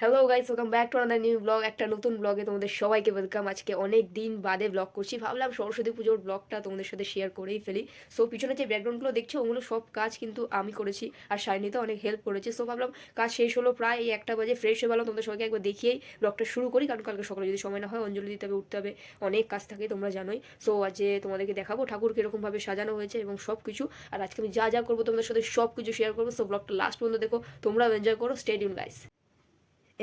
Hello guys welcome back to another new blog একটা নতুন ব্লগে তোমাদের সবাইকে ওয়েলকাম আজকে অনেক দিন বাদে ব্লগ করছি। ভাবলাম সরস্বতী পুজোর ব্লগটা তোমাদের সাথে শেয়ার করেই ফেলি। সো পিছনে যে ব্যাকগ্রাউন্ডগুলো দেখছ, ওগুলো সব কাজ কিন্তু আমি করেছি আর শাইনিতে অনেক হেল্প করেছে। সো ভাবলাম কাজ শেষ হলো প্রায় এই একটা বাজে ফ্রেশ হয়ে ভাবলাম তোমাদের সবাইকে একবার দেখিয়েই ব্লগটা শুরু করি। কারণ কালকে সকালে যদি সময় না হয়, অঞ্জলি দিতে হবে, উঠতে হবে, অনেক কাজ থাকে, তোমরা জানোই। সো আজকে তোমাদেরকে দেখাবো ঠাকুর কীরকমভাবে সাজানো হয়েছে এবং সব কিছু আর আজকে আমি যা যা করব, তোমাদের সাথে সব কিছু শেয়ার করব। সো ব্লগটা লাস্ট পর্যন্ত দেখো, তোমরাও এনজয় করো। স্টেডিয়াম গাইস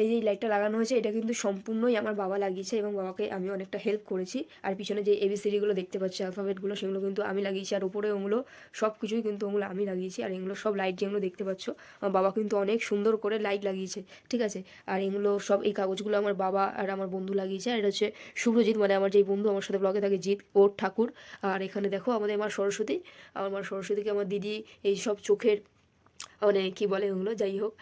এই যে লাইটটা লাগানো হয়েছে, এটা কিন্তু সম্পূর্ণই আমার বাবা লাগিয়েছে এবং বাবাকে আমি অনেকটা হেল্প করেছি। আর পিছনে যে এবিসিডিগুলো দেখতে পাচ্ছি অ্যালফাবেটগুলো সেগুলো কিন্তু আমি লাগিয়েছি। আর উপরে ওগুলো সব কিছুই কিন্তু ওগুলো আমি লাগিয়েছি। আর এগুলো সব লাইট যেগুলো দেখতে পাচ্ছ, আমার বাবা কিন্তু অনেক সুন্দর করে লাইট লাগিয়েছে, ঠিক আছে? আর এগুলো সব, এই কাগজগুলো আমার বাবা আর আমার বন্ধু লাগিয়েছে। আর এটা হচ্ছে শুভ্রজিৎ মানে আমার যেই বন্ধু, আমার সাথে ব্লগে থাকে জিৎ ওর ঠাকুর। আর এখানে দেখো আমাদের মা সরস্বতী। আমার সরস্বতীকে আমার দিদি, এই সব চোখের মানে কী বলে ওগুলো? যাই হোক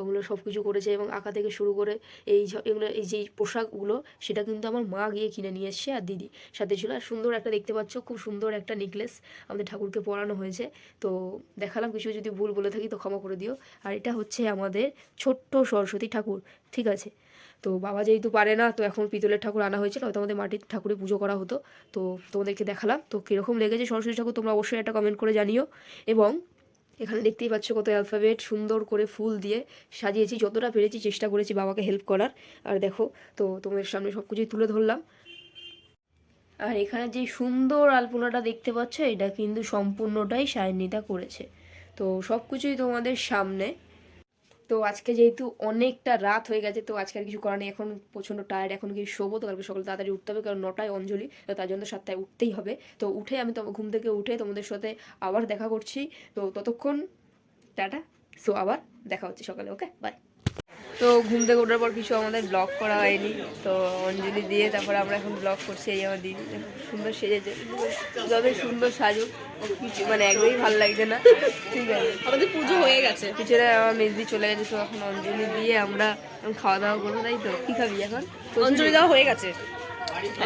ওগুলো সব কিছু করেছে এবং আঁকা থেকে শুরু করে এই এগুলো, এই যে পোশাকগুলো, সেটা কিন্তু আমার মা গিয়ে কিনে নিয়ে এসছে আর দিদি। সাথে ছিল আর সুন্দর একটা, দেখতে পাচ্ছ খুব সুন্দর একটা নেকলেস আমাদের ঠাকুরকে পরানো হয়েছে। তো দেখালাম কিছু, যদি ভুল বলে থাকি তো ক্ষমা করে দিও। আর এটা হচ্ছে আমাদের ছোট্ট সরস্বতী ঠাকুর, ঠিক আছে? তো বাবা যেহেতু পারে না, তো এখন পিতলের ঠাকুর আনা হয়েছিল হয়তো আমাদের মাটির ঠাকুরে পুজো করা হতো। তো তোমাদেরকে দেখালাম। তো কীরকম লেগেছে সরস্বতী ঠাকুর, তোমরা অবশ্যই একটা কমেন্ট করে জানিও। এবং এখানে দেখতেই পাচ্ছ কত অ্যালফাবেট সুন্দর করে ফুল দিয়ে সাজিয়েছি, যতটা পেরেছি চেষ্টা করেছি বাবাকে হেল্প করার। আর দেখো, তো তোমাদের সামনে সব কিছুই তুলে ধরলাম। আর এখানে যে সুন্দর আলপনাটা দেখতে পাচ্ছ, এটা কিন্তু সম্পূর্ণটাই সায়নিতা করেছে। তো সব কিছুই তোমাদের সামনে। তো আজকে যেহেতু অনেকটা রাত হয়ে গেছে, তো আজকে আর কিছু করার নেই। এখন প্রচণ্ড টায়ার্ড এখন কি শোবো। তো কালকে সকালে তাড়াতাড়ি উঠতে হবে, কারণ নটায় অঞ্জলি, তো তার জন্য সাতটায় উঠতেই হবে। তো উঠে আমি তো ঘুম থেকে উঠে তোমাদের সাথে আবার দেখা করছি। তো ততক্ষণ, টাটা। সো আবার দেখা হচ্ছে সকালে ওকে বাই তো ঘুম থেকে ওঠার পর কিছু আমাদের ব্লগ করা হয়নি। তো অঞ্জলি দিয়ে তারপরে আমরা এখন ব্লগ করছি এই আমার দিদি। সুন্দর সেজেছে। যতই সুন্দর সাজুক কিছু মানে একদমই ভালো লাগছে না। ঠিক আছে। আমাদের পুজো হয়ে গেছে। পিছনে আমার মেজদি চলে গেছে তো এখন অঞ্জলি দিয়ে আমরা এখন খাওয়া দাওয়া করব তাই তো? কি খাবি এখন? অঞ্জলি দেওয়া হয়ে গেছে।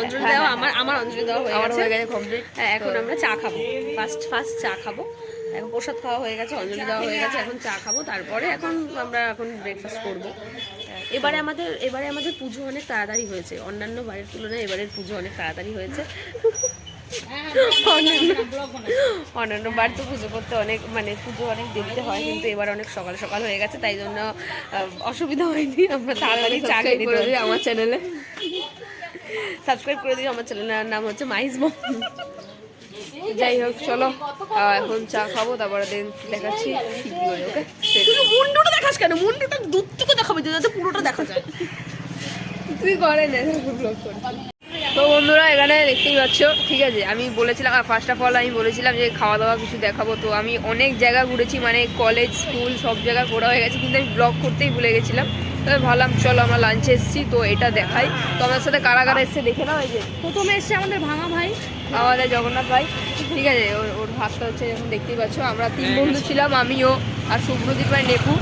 অঞ্জলি দেওয়া আমার আমার অঞ্জলি দেওয়া হয়ে গেছে। হয়ে গেছে কমপ্লিট হ্যাঁ এখন আমরা চা খাব। ফার্স্ট ফার্স্ট চা খাব। এখন প্রসাদ খাওয়া হয়ে গেছে অঞ্জলি দেওয়া হয়ে গেছে এখন চা খাব। তারপরে এখন আমরা এখন ব্রেকফাস্ট করব। এবারে আমাদের এবারে আমাদের পুজো অনেক তাড়াতাড়ি হয়েছে। অন্যান্য বাড়ির তুলনায় এবারের পুজো অনেক তাড়াতাড়ি হয়েছে। অন্যান্য বার তো পুজো করতে অনেক মানে পুজো অনেক দেরিতে হয় কিন্তু এবার অনেক সকাল সকাল হয়ে গেছে তাই জন্য অসুবিধা হয়নি। আমরা তাড়াতাড়ি চা খেয়ে করে দিই আমার চ্যানেলে সাবস্ক্রাইব করে দিই আমার চ্যানেলের নাম হচ্ছে মাইজ যাই হোক চলো এখন চা খাব তারপরে দিন দেখাচ্ছি ওকে? মুন্ডুটা দেখাস কেন? মুন্ডুটা দূর থেকে দেখাবি যাতে পুরোটা দেখা যায়। তুই করে নে ব্লগ তো বন্ধুরা এখানে দেখতেই পাচ্ছ ঠিক আছে আমি বলেছিলাম আর ফার্স্ট অফ অল আমি বলেছিলাম যে খাওয়া দাওয়া কিছু দেখাবো তো আমি অনেক জায়গা ঘুরেছি মানে কলেজ স্কুল সব জায়গা ঘোরা হয়ে গেছে কিন্তু আমি ব্লগ করতেই ভুলে গেছিলাম। তবে ভাবলাম চলো আমরা লাঞ্চে এসেছি তো এটা দেখাই। তো আমার সাথে কারা কারা এসছে দেখে নাও এই যে। প্রথমে এসছে আমাদের ভাঙা ভাই। আমাদের জগন্নাথ ভাই। ঠিক আছে ওর ওর ভাতটা হচ্ছে যখন দেখতেই পাচ্ছ। আমরা তিন বন্ধু ছিলাম আমিও আর শুভ্রদীপ ভাই নেপু।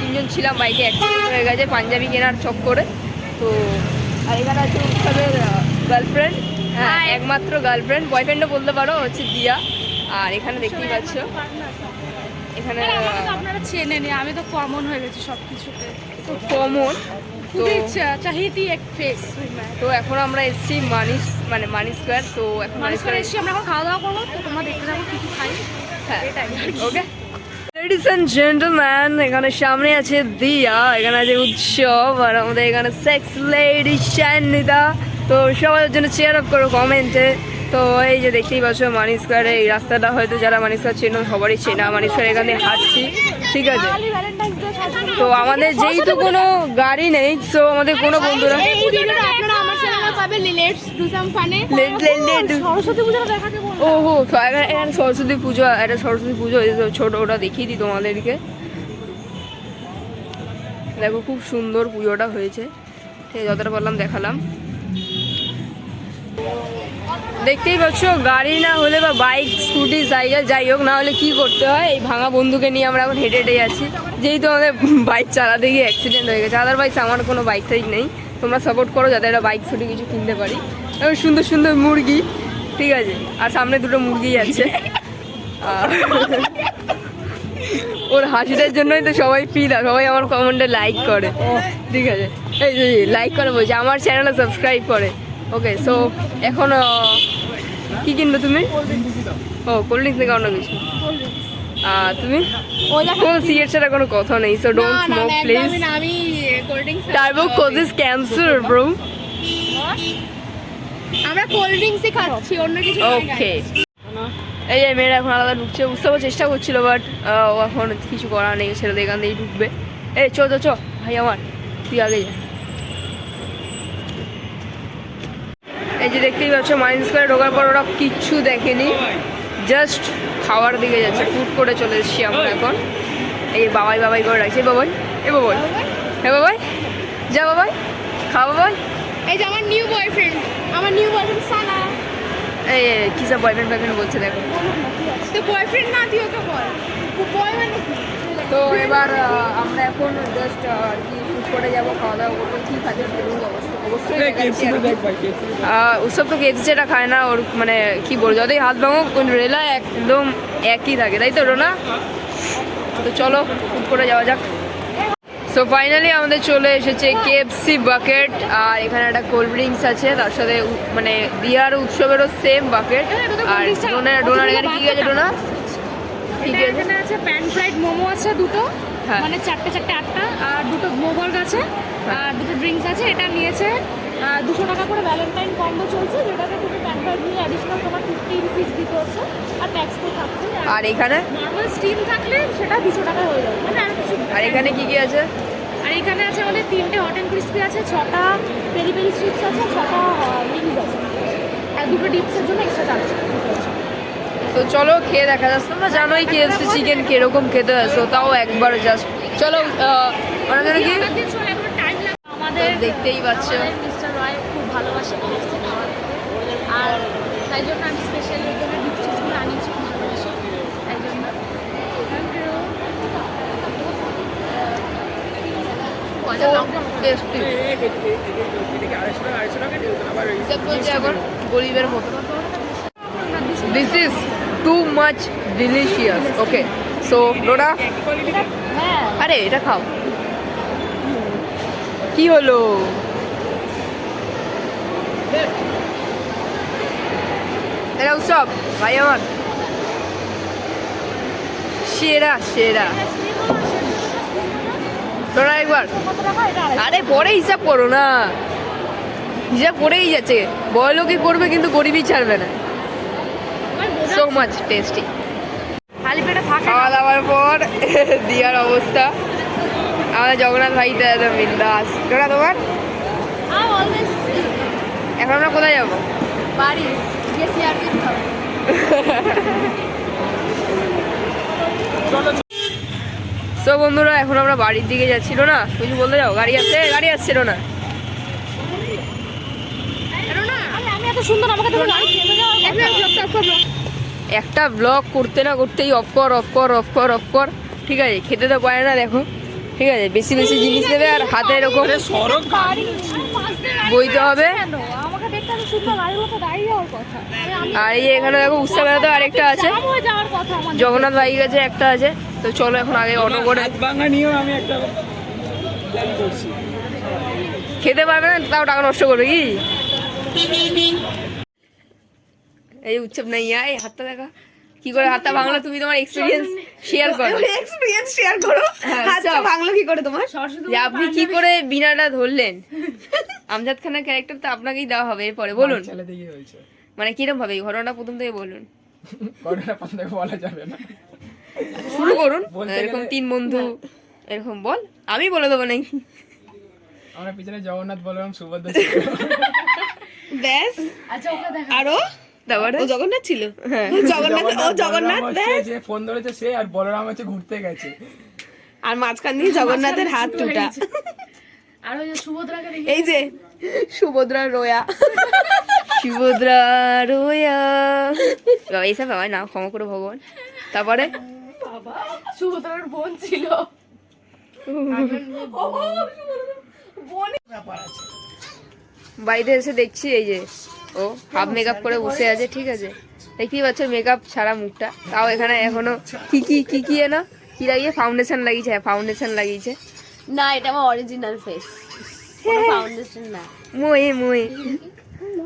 তিনজন ছিলাম বাইকে অ্যাক্সিডেন্ট হয়ে গেছে পাঞ্জাবি কেনার চক করে। তো আর এখানে আছে উৎসবের গার্লফ্রেন্ড হ্যাঁ একমাত্র গার্লফ্রেন্ড বয়ফ্রেন্ডও বলতে পারো হচ্ছে দিয়া। আর এখানে দেখতেই পাচ্ছ। এখানে আপনারা চেনে নি আমি তো কমন হয়ে গেছি সব কিছুতে কমন তো খুবই এক ফেস তো এখন আমরা এসেছি মানিস মানে মানি স্কোয়ার তো এখন মানি স্কোয়ার এসেছি আমরা এখন খাওয়া দাওয়া করব তো তোমরা দেখতে কি কি খাই। হ্যাঁ ওকে লেডিস অ্যান্ড জেন্টলম্যান এখানে সামনে আছে দিয়া এখানে আছে উৎসব আর আমাদের এখানে সেক্স লেডি শান্নিতা তো সবার জন্য চেয়ার আপ করো কমেন্টে তো এই যে দেখতেই পাচ্ছ মানি স্কোয়ারে এই রাস্তাটা হয়তো যারা মানি স্কোয়ার চেনো সবারই চেনা। মানি স্কোয়ার এখানে হাঁটছি ঠিক আছে? তো আমাদের যেহেতু কোনো গাড়ি নেই তো আমাদের কোনো বন্ধুরা এই ভিডিওটা আপনারা আমার চ্যানেলে পাবেন লেটস ডু সাম ফানে Let- let- let- সরস্বতী পুজোটা দেখাতে বল ও হো এখানে সরস্বতী পুজো একটা সরস্বতী পুজো ছোট ওটা দেখিয়ে দিই তোমাদেরকে। দেখো খুব সুন্দর পুজোটা হয়েছে। ঠিক যতটা পারলাম দেখালাম। দেখতেই পাচ্ছ, গাড়ি না হলে বা বাইক, স্কুটি, সাইকেল, যাই হোক, না হলে কি করতে হয়? এই ভাঙা বন্ধুকে নিয়ে আমরা এখন হেঁটে হেঁটে যাচ্ছি। যেহেতু আমাদের বাইক চালাতে গিয়ে অ্যাক্সিডেন্ট হয়ে গেছে আদারওয়াইজ আমার কোনো বাইক টাইক নেই। তোমরা সাপোর্ট করো যাতে একটা বাইক ছুটি কিছু কিনতে পারি। এবং সুন্দর সুন্দর মুরগি, ঠিক আছে? আর সামনে দুটো মুরগি আছে। ওর হাসিটার জন্যই তো সবাই ফিদা সবাই আমার কমেন্টে লাইক করে। ঠিক আছে? এই লাইক করে বলছে, আমার চ্যানেলে সাবস্ক্রাইব করে। ওকে সো এখন আহ, কি কিনবে তুমি? ও কোল্ড ড্রিঙ্কস থেকে অন্য কিছু। তুমি? সিগারেট ছাড়া কোনো কথা নেই সো ডোন্ট স্মোক প্লিজ একদমই না আমি cold drinks turbo causes cancer bro আমরা কোল্ড ড্রিঙ্কসই খাচ্ছি অন্য কিছু ওকে এই যে মেয়েরা এখন আলাদা ঢুকছে চেষ্টা করছিল বাট ও এখন কিছু করার নেই ছেলেদের এখান থেকেই ঢুকবে। এই চো চো ভাই আমার তুই আগে যা। এই যে দেখতেই পাচ্ছ মাইন্স করে ঢোকার পর ওরা কিচ্ছু দেখেনি। জাস্ট খাওয়ার দিকে যাচ্ছে ফুড করে চলে এসেছি আমরা এখন। এই বাবাই বাবাই করে রাখছি। বাবাই এ বাবাই। হ্যাঁ বাবাই যা বাবাই খা বাবাই। এই যে আমার নিউ বয়ফ্রেন্ড আমার নিউ বয়ফ্রেন্ড সানা। এই কি সব বয়ফ্রেন্ড বয়ফ্রেন্ড বলছে দেখো। তো বয়ফ্রেন্ড না তুই ওকে বল? তো এবার আমরা এখন জাস্ট আর কি করে যাব খাওয়া দাওয়া করব উৎসব তো কেফসিটা খায় না ওর মানে কি বলব যতই হাত ভাঙো রেলা একদম একই থাকে তাই তো রোনা? তো চলো শুট করে যাওয়া যাক। সো ফাইনালি আমাদের চলে এসেছে কেএফসি বাকেট আর এখানে একটা কোল্ড ড্রিঙ্কস আছে তার সাথে মানে বিয়ার উৎসবেরও সেম বাকেট আর ডোনার ডোনার এখানে কি আছে ডোনা? ঠিক আছে। এখানে আছে প্যান ফ্রাইড মোমো আছে দুটো হ্যাঁ। মানে চারটে চারটে মোবার্গ আছে আর দুটো ড্রিঙ্কস আছে এটা নিয়েছে দুশো টাকা করে ভ্যালেন্টাইন কম্বো চলছে যেটাতে তুমি প্যান ফ্রাইড নিয়ে অ্যাডিশনাল তোমার ফিফটি রুপিস দিতে হচ্ছে আর ট্যাক্স তো থাকছে আর এখানে? নর্মাল স্টিম থাকলে সেটা দুশো টাকা হয়ে যাবে মানে আর কিছু আর এখানে কি কি আছে? আর এখানে আছে আমাদের তিনটে হট অ্যান্ড ক্রিস্পি আছে ছটা পেরি পেরি স্ট্রিপস আছে ছটা উইংস আছে। আর দুটো ডিপসের জন্য এক্সট্রা চার্জ তো চলো খেয়ে দেখা যাচ্ছে। তোমরা জানোই কেএফসি চিকেন কীরকম খেতে so তাও একবার জাস্ট চলো ওরা যেন কি আমাদের দেখতেই পাচ্ছ। মিস্টার রয় খুব ভালোবাসে। আর তাই জন্য আমি স্পেশাল আনিয়েছি ভালোবাসি। তাই জন্য। গরিবের মতো। This is too much delicious okay so আরে এটা খাও। কি হলো? এটা উৎসব ভাই আমার। সেরা সেরা। রোনা একবার। আরে পরে হিসাব করো না। হিসাব করেই যাচ্ছে। বড় লোকে করবে কিন্তু গরিবই ছাড়বে না। সো মাচ টেস্টি খালি পেটে থাকে। খাওয়া দাওয়ার পর দিয়ার অবস্থা। আমাদের জগন্নাথ ভাইটা একদম বিন্দাস। তোরা তোমার? এখন আমরা কোথায় যাব? বাড়ি। সো বন্ধুরা এখন আমরা বাড়ির দিকে যাচ্ছিল না? কিছু বলতে যাও গাড়ি আসছে? গাড়ি আসছিল না? একটা ব্লগ করতে না করতেই অফ কর অফ কর অফ কর অফ কর। ঠিক আছে খেতে তো পারে না দেখো। ঠিক আছে বেশি বেশি জিনিস দেবে আর হাতে এরকম বইতে হবে। আর এই এখানে দেখো উৎসব তো আরেকটা আছে। জাম যাওয়ার কথা আমার জগন্নাথ ভাই কাছে একটা আছে। তো চলো এখন আগে অটো করে খেতে পারবে না তাও টাকা নষ্ট করবে কি? এই উৎসব নাই এই হাতটা দেখা। কি করে হাতটা ভাঙলো? তুমি তোমার এক্সপিরিয়েন্স শেয়ার করো। এক্সপিরিয়েন্স শেয়ার করো। হ্যাঁ, হাতটা। ভাঙলো কি করে তোমার? যে আপনি কি করে বিনাটা ধরলেন? আমজাদ খানের ক্যারেক্টার তো আপনাকেই দেওয়া হবে এরপরে বলুন। মানে কিরম ভাবে এই ঘটনাটা প্রথম থেকে বলুন। ঘটনা পান্তে বলা যাবে না। শুরু করুন। এরকম তিন বন্ধু এরকম বল। আমি বলে দেবো নাকি? আমরা পিছনে জগন্নাথ বলরাম সুভদ্রা ব্যাস। আচ্ছা ওকে দেখা আরও? তারপরে ও জগন্নাথ ছিল? হ্যাঁ। জগন্নাথ ও জগন্নাথ যে ফোন ধরেছে সে আর বলরাম হচ্ছে ঘুরতে গেছে। আর মাঝখান দিয়ে জগন্নাথের হাত টুটা আর ওই সুভদ্রাকে দেখি এই যে সুভদ্রা রোয়া। সুভদ্রা রোয়া। বাবা এইসব হয় না ক্ষমা করে ভগবান। তারপরে? সুভদ্রার বোন ছিল। বাড়িতে এসে দেখছি এই যে ও হাফ মেকআপ করে বসে আছে ঠিক আছে। দেখতেই পাচ্ছ মেকআপ ছাড়া মুখটা। তাও এখানে এখনও কি কি কি কি না কি লাগিয়ে? ফাউন্ডেশন লাগিয়েছে হ্যাঁ ফাউন্ডেশন লাগিয়েছে। না এটা আমার অরিজিনাল ফেস ফাউন্ডেশন না। মোয়ে মোয়ে।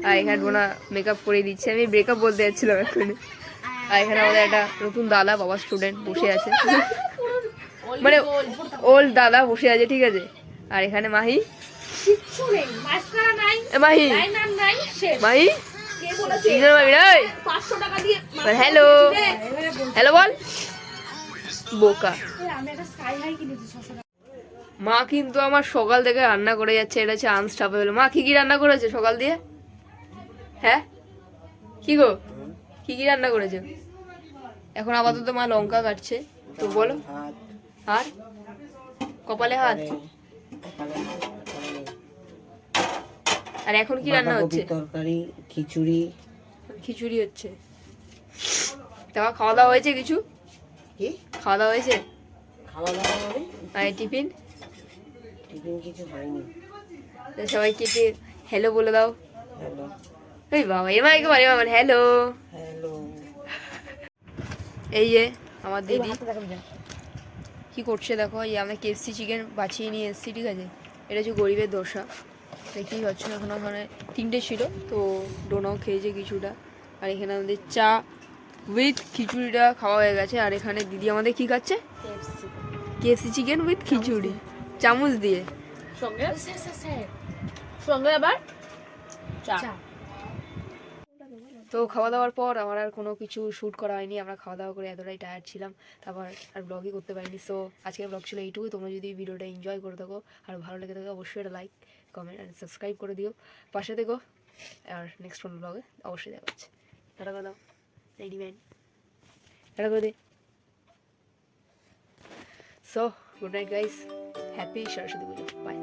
আর এখানে বোনা মেকআপ করে দিচ্ছে। আমি ব্রেকআপ বলতে যাচ্ছিলাম এক্ষুনি আর এখানে আমাদের একটা নতুন দাদা বাবা স্টুডেন্ট বসে আছে। মানে ওল্ড দাদা বসে আছে ঠিক আছে। আর এখানে মাহি। মাহি। নাই শেষ। রে টাকা দিয়ে হ্যালো হ্যালো বল। বোকা। আমি একটা স্কাই হাই কিনেছি ছশো টাকা। মা কিন্তু আমার সকাল থেকে রান্না করে যাচ্ছে এটা হচ্ছে আনস্টাপেবল মা কি কি রান্না করেছে সকাল দিয়ে? হ্যাঁ? কি গো? কি কি রান্না করেছে? এখন আপাতত মা লঙ্কা কাটছে তো বলো। আর? কপালে হাত। আর এখন কি রান্না হচ্ছে? তরকারি খিচুড়ি। খিচুড়ি হচ্ছে। তোমার খাওয়া দাওয়া হয়েছে কিছু? কি? খাওয়া দাওয়া হয়েছে? খাওয়া দাওয়া হবে। আর টিফিন? টিফিন কিছু হয়নি। তো সবাইকে একটু হ্যালো বলে দাও। হ্যালো ওই বাবা এমা একেবারে আমার হ্যালো হ্যালো এই যে আমার দিদি। কি করছে দেখো এই আমরা কেএফসি চিকেন বাছিয়ে নিয়ে এসেছি ঠিক আছে? এটা হচ্ছে গরিবের দোসা দেখতেই পাচ্ছ এখন ওখানে তিনটে ছিল তো ডোনাও খেয়েছে কিছুটা। আর এখানে আমাদের চা উইথ খিচুড়িটা খাওয়া হয়ে গেছে। আর এখানে দিদি আমাদের কি খাচ্ছে? KFC chicken with khichuri. চামচ দিয়ে। সঙ্গে? সঙ্গে আবার চা। তো খাওয়া দাওয়ার পর আমার আর কোনো কিছু শ্যুট করা হয়নি। আমরা খাওয়া দাওয়া করে এতটাই টায়ার্ড ছিলাম। তারপর আর ব্লগই করতে পারিনি। সো আজকের ব্লগ ছিল এইটুকুই। তোমরা যদি ভিডিওটা এনজয় করে থাকো আর ভালো লেগে থাকে অবশ্যই একটা লাইক কমেন্ট অ্যান্ড সাবস্ক্রাইব করে দিও। পাশে দেখো আর নেক্সট কোনো ব্লগে অবশ্যই দেখা হচ্ছে। টাটা কথা দাও। রেডি ম্যান টাটা করে দে। So good night guys happy Saraswati Puja bye